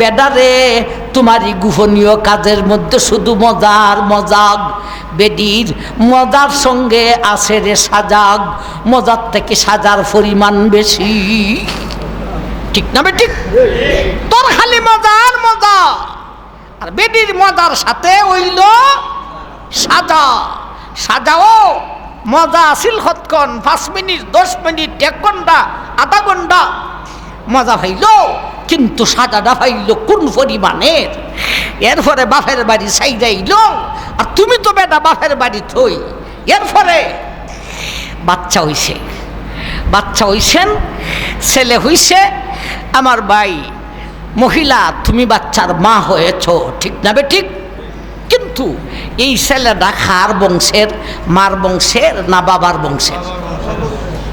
বেডারে তোমারই গোপনীয় কাজের মধ্যে শুধু মজার মজাগ। বেডির মজার সঙ্গে আছে রে সাজাগ। মজার থেকে সাজার পরিমাণ বেশি। ঠিক না বে ঠিক তোর খালি মজার মজা আর বেডির মজার সাথে হইল সাজা। সাজাও। মজা আসিল কতক্ষণ পাঁচ মিনিট, দশ মিনিট, এক ঘণ্টা, আধা ঘণ্টা। মজা ভাইল কিন্তু সাজাটা ভাইল কোন পরিমাণের? এরপরে বাপের বাড়ি সাইডাইল আর তুমি তো বেটা বাপের বাড়ি থই। এরপরে বাচ্চা হইছে। বাচ্চা হইছেন, ছেলে হইছে, আমার ভাই মহিলা, তুমি বাচ্চার মা হয়েছ, ঠিক না ঠিক? কিন্তু এই ছেলেটা খার বংশের, মার বংশের না বাবার বংশের?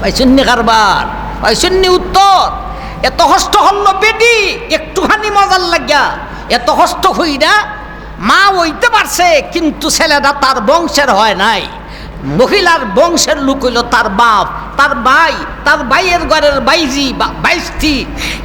পাইছেন নি কারবার? পাইছেন নি উত্তর? এত কষ্ট হল বেটি একটুখানি মজার লাগিয়া। এত কষ্ট হই না মা ওইতে পারছে, কিন্তু ছেলেটা তার বংশের হয় নাই। মহিলার বংশের লোক হইল তার বাপ, তার ভাই। তার বাইয়ের ঘরের বাইজি বা বাইশটি।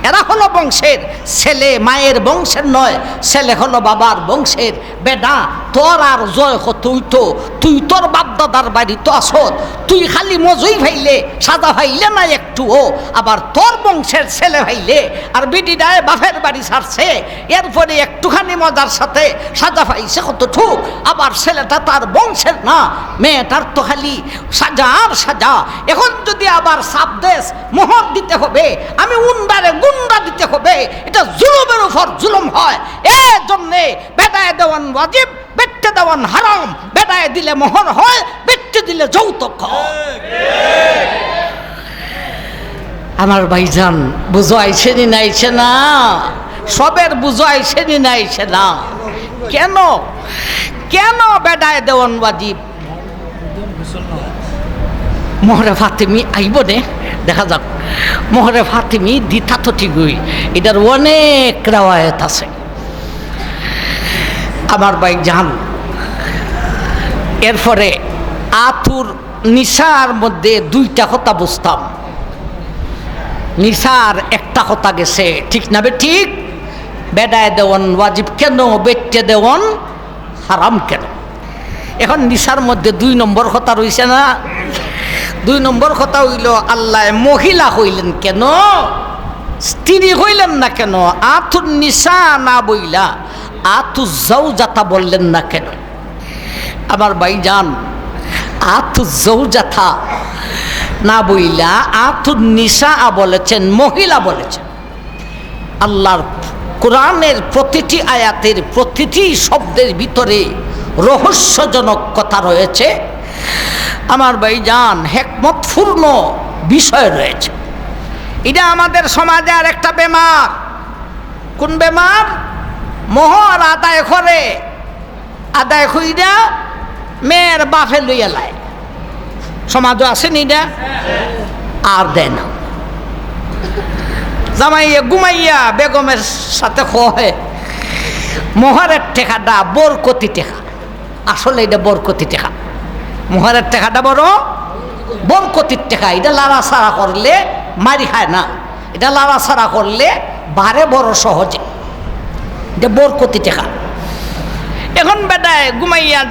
এরা হলো বংশের ছেলে, মায়ের বংশের নয়, ছেলে হলো বাবার বংশের। বেডা তোর আর জয় তুই তো, তুই তোর বাপ দাদার বাড়ি তো আসত তুই খালি মজুই ভাইলে সাদা ভাইলে না একটু ও আবার তোর বংশের ছেলে ভাইলে আর বিডিডায় বাপের বাড়ি ছাড়ছে এরপরে একটুখানি মজার সাথে সাজা ভাইছে কত ঠুক আবার ছেলেটা তার বংশের না, মেয়েটার তো খালি সাজা আর সাজা। এখন যদি আবার সাবদেশ মোহর দিতে হবে, আমি উন্ডারে গুন্ডা দিতে হবে, এটা জুলুমের উপর জুলুম হয়। এ জন্যে বেটায় দেওয়ান ওয়াজিব, বেটে দেওয়ান হারাম। বেটায় দিলে মোহর হয়, বেটে দিলে যৌতুক আমার ভাইজান, বুঝো আইছে নি নাইছে না? সবের বুঝো আইছে নি নাইছে না? কেন? কেন বেডায় দেওয়ান ওয়াজিব? মোহরে ফাতেমি আইব নে? দেখা যাক। মোহরে ফাতিমি ঠিকই। এটার অনেক রাওয়ায়ত আছে। আমার বাইক জান এরপরে আতুর নিশার মধ্যে দুইটা কথা বুঝতাম। নিশার একটা কথা গেছে, ঠিক না ঠিক? বেডায় দেওয়ান ওয়াজিব কেন, বেটে দেওয়ান হারাম কেন? এখন নিশার মধ্যে দুই নম্বর কথা রয়েছে না দুই নম্বর কথা হইল, আল্লাহ মহিলা হইলেন কেন? স্ত্রী হইলেন না কেন? আতুর নিশা না বইলা যাও যাতা বললেন না কেন? আমার ভাই যান যৌ যাথা না বইলা আতুর নিশা বলেছেন, মহিলা বলেছেন। আল্লাহর কোরআনের প্রতিটি আয়াতের প্রতিটি শব্দের ভিতরে রহস্যজনক কথা রয়েছে। আমার ভাই যান হেকমতপূর্ণ বিষয় রয়েছে। এটা আমাদের সমাজে আর একটা বেমার। কোন বেমার? মোহর আদায় করে, আদায় কইরা মেয়ের বাফে লইয়া লায় সমাজও আসেনি এটা? আর দেয় না। জামাইয়া ঘুমাইয়া বেগমের সাথে কহে মোহরের টেকাটা বরকতি টেকা আসলে এটা বরকতি টেকা মোহরের টেকাটা বড়, বরকতির টেকা। এটা লাড়া সারা করলে মারি খায় না। এটা লাড়া সারা করলে বারে বড় সহজে। এটা বরকতি টেকা। এখন বেটায় ঘুমাইয়া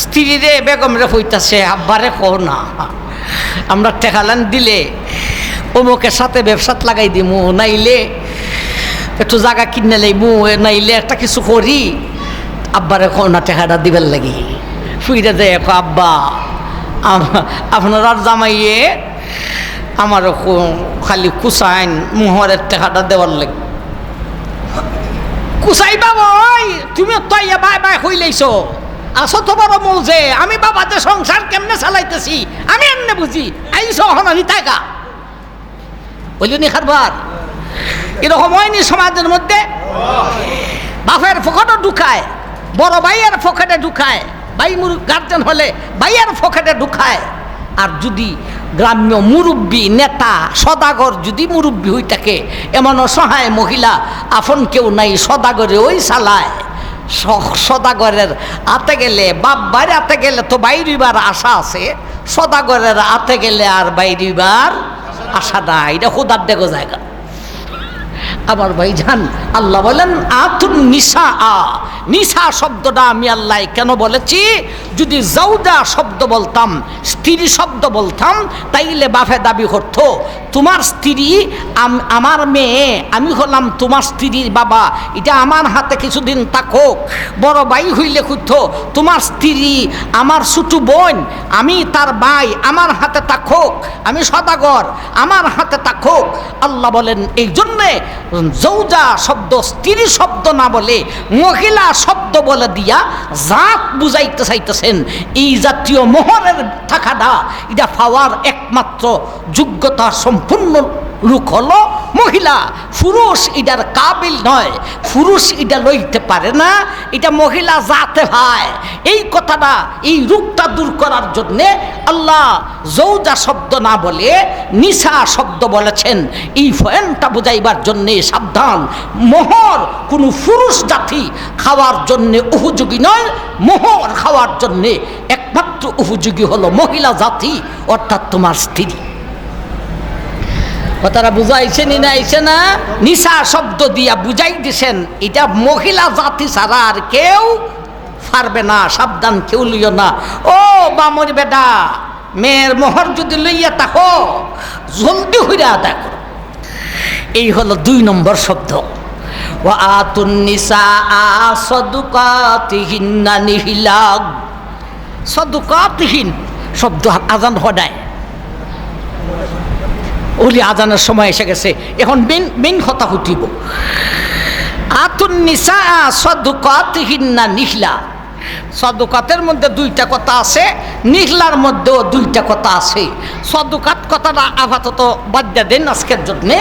স্ত্রী রে বেগম রে হইতাছে আব্বারে কো না, আমরা টেকালান দিলে অমুকের সাথে ব্যবসাত লাগাই দিমু, নাইলে একটু জায়গা কিনে লাইমু, নাইলে একটা কিছু করি। আব্বারে কো না, টেকাটা দিবেন লাগি। ফুইরে দেয় কো আব্বা আপনার আর জামাইয়ে আমার খালি কুসাইন মোহরের টেকাটা দেওয়ার লাগে। কুসাই বাবা তুমি তো বাই বাই হইলেইছো আসো তো বড় যে, আমি বাবা বাবাতে সংসার কেমনে চালাইতেছি? আমি এমনি বুঝি আইসো হনানি টাকা বলিনি খারবার? এরকম হয়নি সমাজের মধ্যে? বাপের পকেটও ঢুকায়, বড় ভাইয়ের পকেটে ঢুকায়। ভাই মুরু গার্জেন হলে ভাইয়ের পকেটে ঢুকায়। আর যদি গ্রাম্য মুরব্বী নেতা সদাগর যদি মুরব্বী হই থাকে, এমন অসহায় মহিলা আপন কেউ নাই, সদাগরে ওই চালায় সদাগরের আতে গেলে বাপ বাইরে আতে গেলে তো বাইরিবার আশা আছে, সদাগরের আতে গেলে আর বাইরিবার আশা নাই। এটা খুদার দেখো জায়গা। আমার ভাই যান আল্লাহ বলেন, আতুন নিশা আ নিশা শব্দটা আমি আল্লাহ কেন বলেছি? যদি জৌদা শব্দ বলতাম, স্ত্রী শব্দ বলতাম, তাইলে বাফে দাবি করতো তোমার স্ত্রী আমার মেয়ে, আমি হলাম তোমার স্ত্রীর বাবা। এটা আমার হাতে কিছুদিন থাকুক। বড় ভাই হইলে খুঁজতো তোমার স্ত্রী, আমার ছোট বোন, আমি তার ভাই, আমার হাতে থাকুক। আমি সদাগর, আমার হাতে থাকুক। আল্লাহ বলেন, এই জন্যে জৌজা শব্দ স্ত্রী শব্দ না বলে, মহিলা শব্দ বলে দিয়া জাত বুঝাইতে চাইতেছেন। এই জাতীয় মোহরের থাকাটা এটা পাওয়ার একমাত্র যোগ্যতা সম্পূর্ণ লোক হলো মহিলা। পুরুষ এটার কাবিল নয়। পুরুষ এটা লইতে পারে না, এটা মহিলা জাতে ভাই। এই কথাটা, এই রূপটা দূর করার জন্যে আল্লাহ জৌজা শব্দ না বলে নিশা শব্দ বলেছেন। এই ফয়েনটা বোঝাইবার জন্যে সাবধান। মোহর কোনো পুরুষ জাতি খাওয়ার জন্যে উপযোগী নয়, মোহর খাওয়ার জন্যে একমাত্র উপযোগী হলো মহিলা জাতি, অর্থাৎ তোমার স্ত্রী। কথাটা বুঝাইছে নি না, আইছে না? নিশা শব্দ দিয়া বুঝাই দিছেন এটা মহিলা জাতি ছাড়া আর কেউ পারবে না, সাবধান কেউ লইও না। ও বামর বেটা, মেয়ের মোহর যদি লইয়া তাকো জলদি হইয়া আদায় করো এই হলো দুই নম্বর শব্দ। ও আতুন নিসা আ সদুকাতিহীনা নিহিলাগ। সদুকাতিহীন শব্দ আজান হদায় ওলি আজানের সময় এসে গেছে। এখন মেন মেন কথা হুটিব আতুন নিসা সদুকাতহিন্না নিহলা। সদুকাতের মধ্যে দুইটা কথা আছে, নিহলার মধ্যেও দুইটা কথা আছে। সদুকাত কথাটা আপাতত বাদ দিয়ে দেন আজকের জন্যে।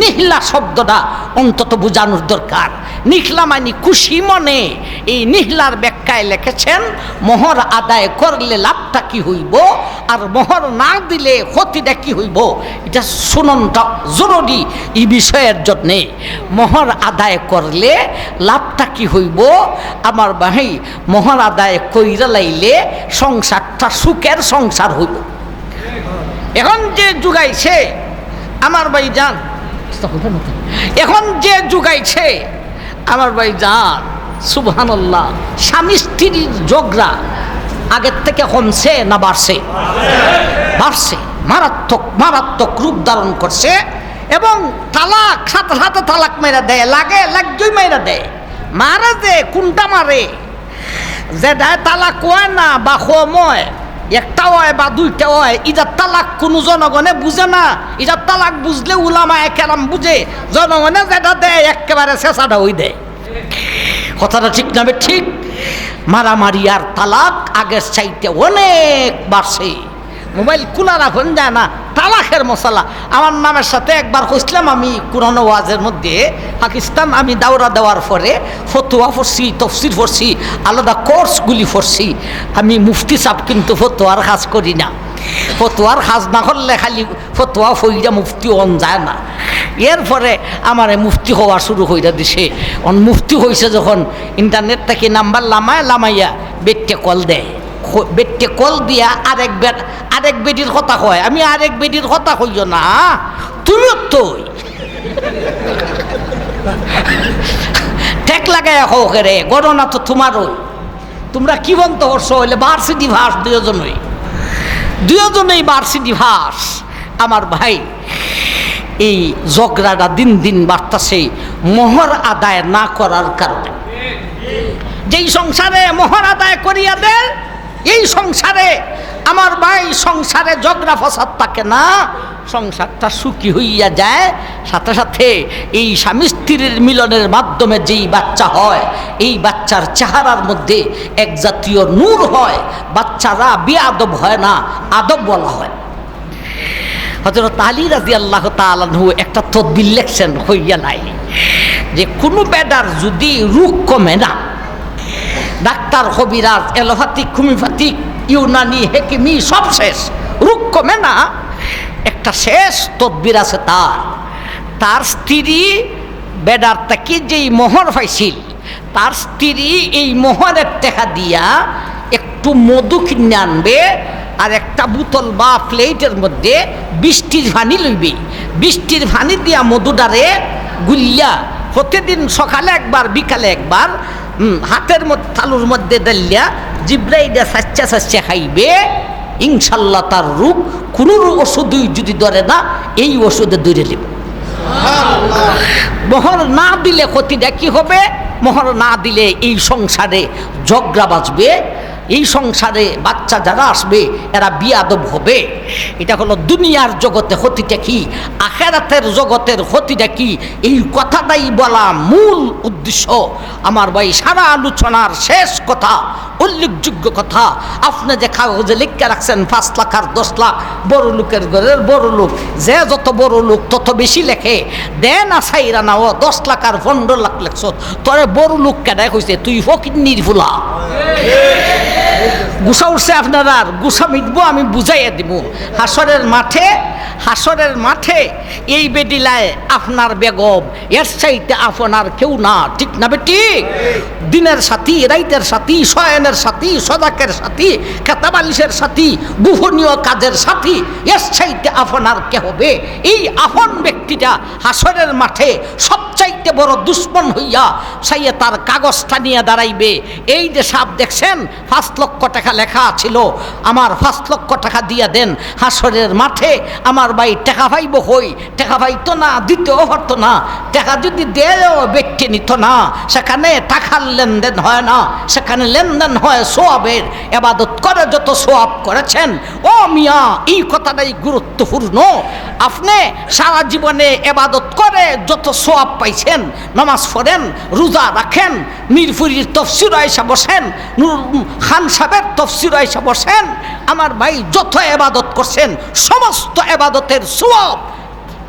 নিহলা শব্দটা অন্তত বোঝানোর দরকার। নিহলা মানে খুশি মনে। এই নিহলার ব্যাখ্যায় লিখেছেন, মোহর আদায় করলে লাভটা কি হইব? আর মোহর না দিলে ক্ষতিটা কি হইব? এটা শুননটা জরুরি এই বিষয়ের জন্যে। মোহর আদায় করলে লাভটা কি হইব? আমার ভাই মোহর আদায় কইরা লাইলে সংসারটা সুখের সংসার হইব এখন যে যুগাইছে, আমার ভাই যান এখন যে যুগাইছে, আমার ভাই যান সুবহানাল্লাহ, স্বামী স্ত্রীর ঝগড়া আগের থেকে কমছে না বাড়ছে? বাড়ছে, মারাত্মক মারাত্মক রূপ ধারণ করছে এবং তালাক, সাথে সাথে তালাক মেরা দেয়, লাগে, লাগজই মেরা দেয়। মারা দে কোনটা মারে? যেটা তালাক কয় না বা সময় একটা হয় বা দুইটা হয় ইজার তালাক কোনো জনগণে বুঝে না। ইজা তালাক বুঝলে উলামা একেরাম বুঝে। জনগণে যেটা দেয়, একেবারে চেঁচাটা ওই দেয়। কথাটা ঠিক নাবে ঠিক? মারামারি আর তালাক আগের চাইতে অনেক বাড়ছে। মোবাইল খোলা রাখুন যায় না তালাকের মশলা। আমার নামের সাথে একবার কইছিলাম আমি কোরআন ওয়াজের মধ্যে, পাকিস্তান আমি দাওরা দেওয়ার পরে ফতুয়া পড়ছি, তফসির পড়ছি, আলাদা কোর্সগুলি পড়ছি। আমি মুফতি সাহেব কিন্তু ফতুয়ার কাজ করি না। ফতুয়ার কাজ না করলে খালি ফতুয়া ফইরা মুফতি অন যায় না। এরপরে আমার মুফতি হওয়া শুরু হইয়া দিছে। অন মুফতি হয়েছে যখন, ইন্টারনেট থেকে নাম্বার লামায় লামাইয়া বেটকে কল দেয়। বেটকে কল দিয়া আরেক বেট আরেক বেটির কথা কয়। আমি আরেক বেটির কথা কইও না। তুমিও তোই। ঠেক লাগাই হোক রে গণনা তো তোমারই। তোমরা কি বলতে করছ? হইলে ভার্সিটি ভাস দুজনই দুজনেই ভার্সিটি ভাস। আমার ভাই, এই ঝগড়াটা দিন দিন বাড়তাছে মোহর আদায় না করার কারণে। যেই সংসারে মোহর আদায় করিয়া দেয় এই সংসারে আমার ভাই সংসারে ঝগড়া ফসাদ থাকে না। সংসারটা সুখী হইয়া যায়। সাথে সাথে এই স্বামী স্ত্রীর মিলনের মাধ্যমে যেই বাচ্চা হয়, এই বাচ্চার চেহারার মধ্যে এক জাতীয় নূর হয়। বাচ্চারা বেআদব হয় না আদব বলা হয়। হজরত আলী রাজি আল্লাহ তালু একটা তদ্বির লেখছেন, হইয়া নাই। যে কোনো বেডার যদি রূপ কমে না ডাক্তার, কবিরাজ, এলোপ্যাথিক, হোমিওপ্যাথিক, ইউনানি, হেকিমি, সব শেষ। রূপ কমে না একটা শেষ তদ্বির আছে তার। তার স্ত্রী বেডার থেকে যেই মোহর পাইছিল, তার স্ত্রী এই মোহরের টেকা দিয়া একটু মধু কিনে আনবে আর একটা বোতল বা প্লেটের মধ্যে বৃষ্টির পানি লইবে। বৃষ্টির পানি দিয়া মধুডারে গুলিয়া প্রতিদিন সকালে একবার, বিকালে একবার হাতের মধ্যে থালুর মধ্যে ডালিয়া জিব্রাইডা সাচ্চা সাচ্চা খাইবে। ইনশাল্লাহ তার রূপ কোনো ওষুধই যদি ধরে না, এই ওষুধে দূরে দেব মোহর না দিলে ক্ষতিটা কি হবে? মোহর না দিলে এই সংসারে ঝগড়া বাঁচবে। এই সংসারে বাচ্চা যারা আসবে, এরা বিয়াদব হবে। এটা হলো দুনিয়ার জগতে ক্ষতিটা কি, আখেরাতের জগতের ক্ষতিটা কি? এই কথাটাই বলা মূল উদ্দেশ্য। আমার ভাই, সারা আলোচনার শেষ কথা, উল্লেখযোগ্য কথা। আপনি যে কাগজে লিখে রাখছেন, পাঁচ লাখ আর দশ লাখ, বড় লোকের ঘরের বড় লোক, যে যত বড় লোক, তত বেশি লেখে। দেন আসাইরা না ও দশ লাখ আর পনেরো লাখ লেখছ। তোরে বড় লোক কেডাই কইছে? তুই ফকির নির্ভুলা গুসা উঠছে আপনার আর মিটবো, আমি বুঝাইয়া দিব হাসরের মাঠে হাসরের মাঠে এই বেডিলায় আপনার বেগম, এর চাইতে আপনার কেউ না, ঠিক না বেটি? দিনের সাথী, রাইতের সাথী, শয়নের সাথী, সদাকের সাথী খেতাবালিশের সাথী গুহনীয় কাজের সাথী, এর চাইতে আপনার কে হবে? এই আপন ব্যক্তিটা হাসরের মাঠে সবচাইতে বড় দুশ্মন হইয়া সাইয়ে তার কাগজটা নিয়ে দাঁড়াইবে। এই যে সাপ দেখছেন, পাঁচ লক্ষ টাকা লেখা ছিল, আমার পাঁচ লক্ষ টাকা দিয়ে দেন, হাসরের মাঠে আমার ভাই টাকা পাইব হই টাকা পাইতো না, দিতেও পারতো না, টাকা যদি দেয়ও ব্যক্তি নিত না, সেখানে টাকার লেনদেন হয় না, সেখানে লেনদেন হয় সোয়াবের। এবাদত করে যত সোয়াব করেছেন, ও মিয়া, এই কথাটাই গুরুত্বপূর্ণ। আপনি সারা জীবনে এবাদত করে যত সোয়াব পাইছেন নামাজ পড়েন, রোজা রাখেন, মিরপুরির তফসির আয়সা বসেন খান সাহেবের তফসির আয়সা বসেন, আমার ভাই যত এবাদত করছেন, সমস্ত এবাদতের সোয়াব,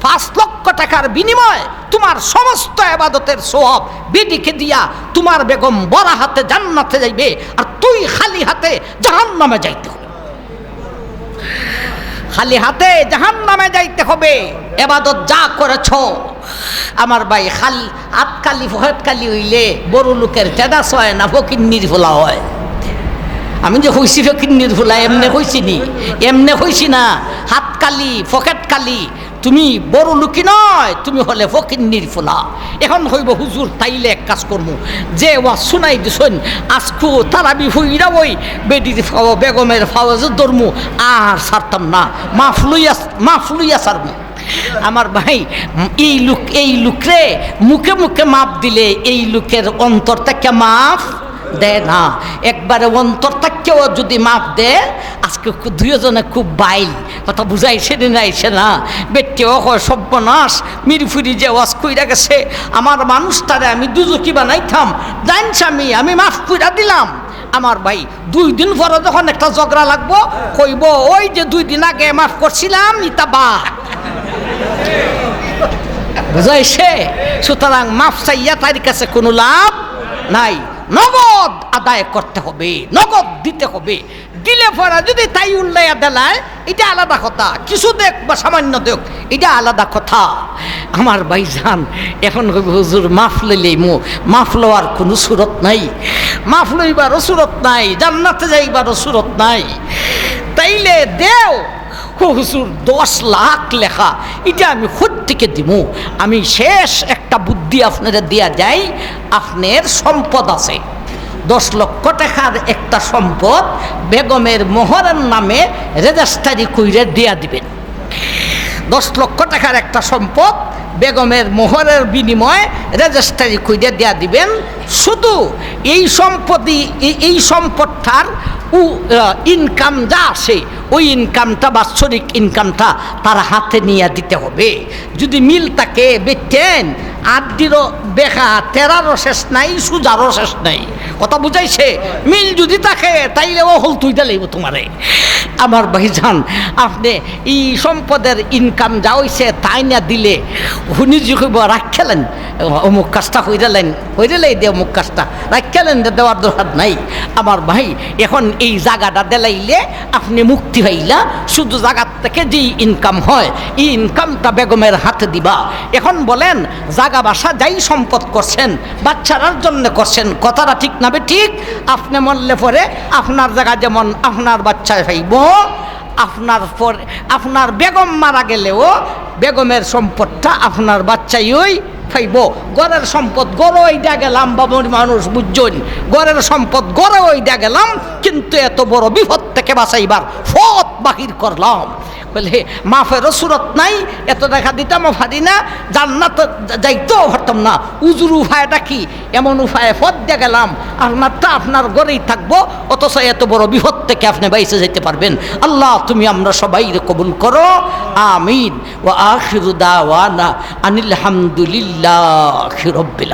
পাঁচ লক্ষ টাকার বিনিময় তোমার সমস্ত এবাদতের সোয়াব বেডিকে দিয়া তোমার বেগম বড় হাতে জান্নাতে যাইবে আর তুই খালি হাতে জাহান্নামে যাইতে হবে। খালি হাতে জাহান নামে যাইতে হবে। এবাদত যা করেছ আমার ভাই খালি হাতকালি ফহেতকালি হইলে বড় লোকের টেদাস হয় না ফকির নির্ভোলা হয়। আমি যে হইছি ফকির নির্ভোলা এমনে হইছি নি? এমনে হইছি না। হাতকালি, ফকেটকালি, তুমি বড় লুকি নয়, তুমি হলে ফকির নির্ফুলা এখন হইব হুজুর, তাইলে এক কাজ করব যে ওয়া শুনাই দিছন, আজকু তারাবি হইরা ওই বেডির ফাও, বেগমের ফাওয়াজে ধরমু। আর সারতাম না। মাফ লইয়া মাফ লইয়া সারমু আমার ভাই, এই লোক, এই লোকরে মুখে মুখে মাপ দিলে এই লোকের অন্তর থেকে মাফ দেয় না। একবারে অন্তর থেকেও যদি মাপ দেয়, আজকে দুইজনে খুব বাইল। কথা বুঝাইছে না আইছে না। বেটেও হয় সর্বনাশ, মিরফুরি যে ওয়াজ কইরা গেছে, আমার মানুষটারে আমি দুজকি বানাইতাম। জানছি আমি আমি মাফ কইরা দিলাম। আমার ভাই, দুই দিন পরে যখন একটা ঝগড়া লাগবো, কইব, ওই যে দুই দিন আগে মাফ করছিলাম, ইতা বা বুঝাইছে সুতরাং মাফ চাইয়া তার কাছে কোনো লাভ নাই। নগদ আদায় করতে হবে, নগদ দিতে হবে। দিলে পরে যদি তাই উল্লাইয়া দেলায়, এটা আলাদা কথা। কিছু দেখ বা সামান্য দেখ, এটা আলাদা কথা। আমার ভাইজান, এখন হুজুর, মাফ লইলেই মো, মাফ লওয়ার কোনো সুরত নাই। মাফ লইবারও সুরত নাই, জান্নাতে যাইবারও সুরত নাই। তাইলে দেও হুজুর, দশ লাখ লেখা, এটা আমি থেকে দিব আমি শেষ একটা বুদ্ধি আপনারা দেয়া যাই, আপনার সম্পদ আছে। দশ লক্ষ টাকার একটা সম্পদ বেগমের মোহরের নামে রেজিস্ট্রারি কইরে দেয়া দিবেন। দশ লক্ষ টাকার একটা সম্পদ বেগমের মোহরের বিনিময়ে রেজিস্ট্রারি কইরে দেয়া দিবেন। শুধু এই সম্পত্তি, এই- সম্পদটার উ ইনকাম যা আসে, ওই ইনকামটা বাৎসরিক ইনকামটা তার হাতে নিয়ে দিতে হবে। যদি মিল তাকে বেচেন। আটটিরও বেখা তেরারও শেষ নাই, সুজারও শেষ নাই। কথা বুঝাইছে? মিল যদি থাকে, তাইলে ও হল তুই দিলেই তোমারে। আমার ভাইজান, আপনি এই সম্পদের ইনকাম যা হইছে, তাই না দিলে, হুনি যে রাখেলেন অমুক কাজটা হইরালেন হইরালেই দে অমুক কাজটা। রাখেলেন দেওয়ার দরকার নাই। আমার ভাই, এখন এই জায়গাটা দেলাইলে আপনি মুক্তি হইলা, শুধু জায়গার থেকে যে ইনকাম হয়, এই ইনকামটা বেগমের হাতে দিবা। এখন বলেন, জাগা বাসা যাই সম্পদ করছেন, বাচ্চারার জন্য করছেন, কথাটা ঠিক নাবে ঠিক? আপনি মরলে পরে আপনার জায়গা যেমন আপনার বাচ্চা ভাইব আপনার পরে আপনার বেগম মারা গেলেও বেগমের সম্পদটা আপনার বাচ্চাই ওই ফাইব। গড়ের সম্পদ গড় ওইটা গেলাম বাবুর মানুষ, বুঝছেন? গড়ের সম্পদ গড়ে ওইটা গেলাম, কিন্তু এত বড় বিপদ থেকে বাঁচাইবার ফত বাহির করলাম। বলে মাফেরও সুরত নাই, এত দেখা দিতাম পারি না, জান্নাত যাইতেও পারতাম না। উজুর উপায়টা কি? এমন উপায়ে পথ দিয়ে গেলাম আপনারটা আপনার ঘরেই থাকব, অথচ এত বড় বিপদ থেকে আপনি বাইসে যেতে পারবেন। আল্লাহ, তুমি আমরা সবাই কবুল করো। আমিন। ও আখিরু দাওয়ানা আনিল হামদুলিল্লাহ রব্বিল